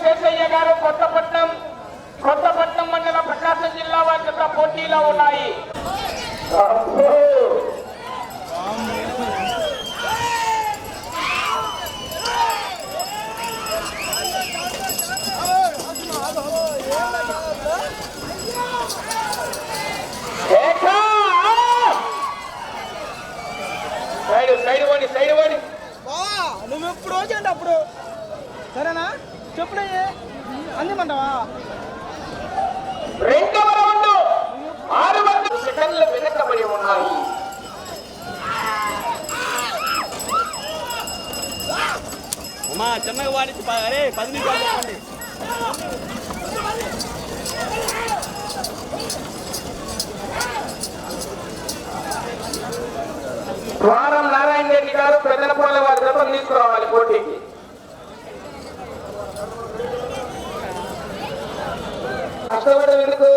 కేశయ్య గారు కొత్తపట్నం కొత్తపట్నం మండలం ప్రకాశం జిల్లా వారి జత పోటీలో ఉన్నాయి. సైడ్ వాడి సైడ్ వాడి నువ్వు ఎప్పుడు వచ్చేయండి అప్పుడు. సరేనా? చెప్పులయ్యే అందిమంటావా? రెండవ రౌండ్ ఆరు వందల సెకండ్లు వెనకబడి ఉన్నాయి అమ్మా చిన్నగా వాడించి అరే పది నిమిషాలు చెప్పండి. ద్వారం నారాయణ రెడ్డి గారు వారి తీసుకురావాలి పోటీకి. కష్టపడడం ఎందుకు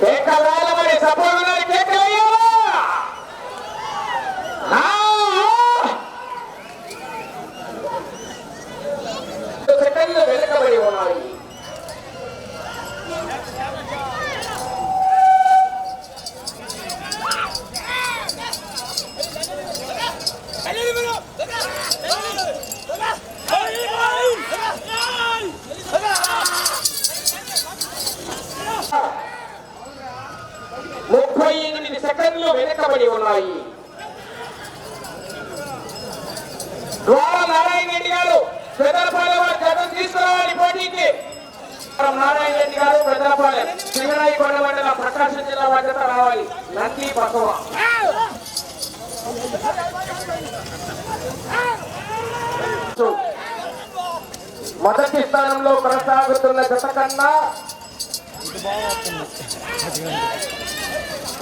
కేకలాల మరి సభలో కేకలయ్యావా సెకండ్లు వెనుకబడి ఉన్నాయి ఎనిమిది వెనుకబడి ఉన్నాయి. ద్వారా నారాయణ రెడ్డి గారు పెద్దలపాలెం వారి జతం తీసుకురావాలి పోటీకి. నారాయణ రెడ్డి గారు పెద్దలపాలెం శివరాయి కొండ మండలం ప్రకాశం జిల్లా వారి రావాలి. నంది బసవ మొదటి స్థానంలో కొనసాగుతున్న జత కన్నా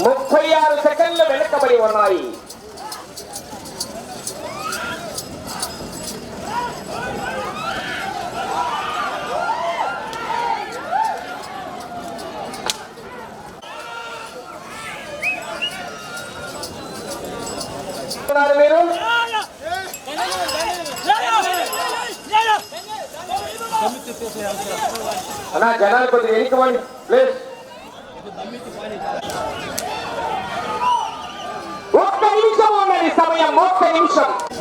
ముప్పై ఆరు సెకండ్లు వెనుకబడి ఉన్నాయి. మీరు? అన్నా జనాలు కొద్దిగా ఎన్నికవండి ప్లీజ్. Indonesia, Indonesia.